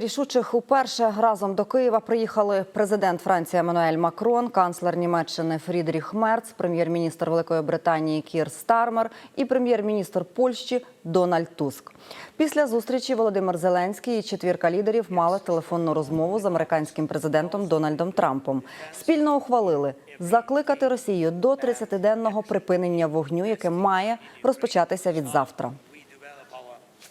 Рішучих уперше разом до Києва приїхали президент Франції Еммануель Макрон, канцлер Німеччини Фрідріх Мерц, прем'єр-міністр Великої Британії Кір Стармер і прем'єр-міністр Польщі Дональд Туск. Після зустрічі Володимир Зеленський і четвірка лідерів мали телефонну розмову з американським президентом Дональдом Трампом. Спільно ухвалили закликати Росію до 30-денного припинення вогню, яке має розпочатися від завтра.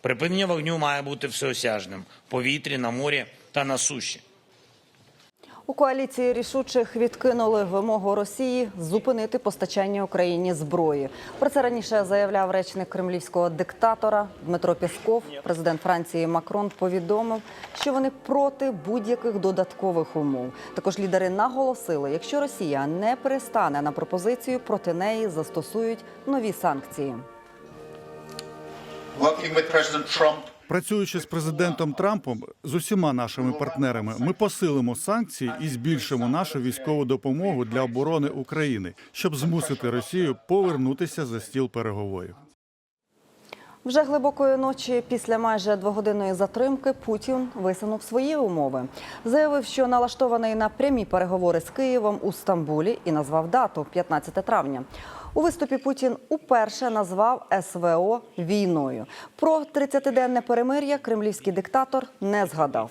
Припинення вогню має бути всеосяжним повітрі, на морі та на суші. У коаліції рішучих відкинули вимогу Росії зупинити постачання Україні зброї. Про це раніше заявляв речник кремлівського диктатора Дмитро Пєсков. Президент Франції Макрон повідомив, що вони проти будь-яких додаткових умов. Також лідери наголосили, якщо Росія не перестане на пропозицію, проти неї застосують нові санкції. Працюючи з президентом Трампом з усіма нашими партнерами, ми посилимо санкції і збільшимо нашу військову допомогу для оборони України, щоб змусити Росію повернутися за стіл переговорів. Вже глибокої ночі, після майже двогодинної затримки, Путін висунув свої умови. Заявив, що налаштований на прямі переговори з Києвом у Стамбулі і назвав дату 15 травня. У виступі Путін уперше назвав СВО війною. Про 30-денне перемир'я кремлівський диктатор не згадав.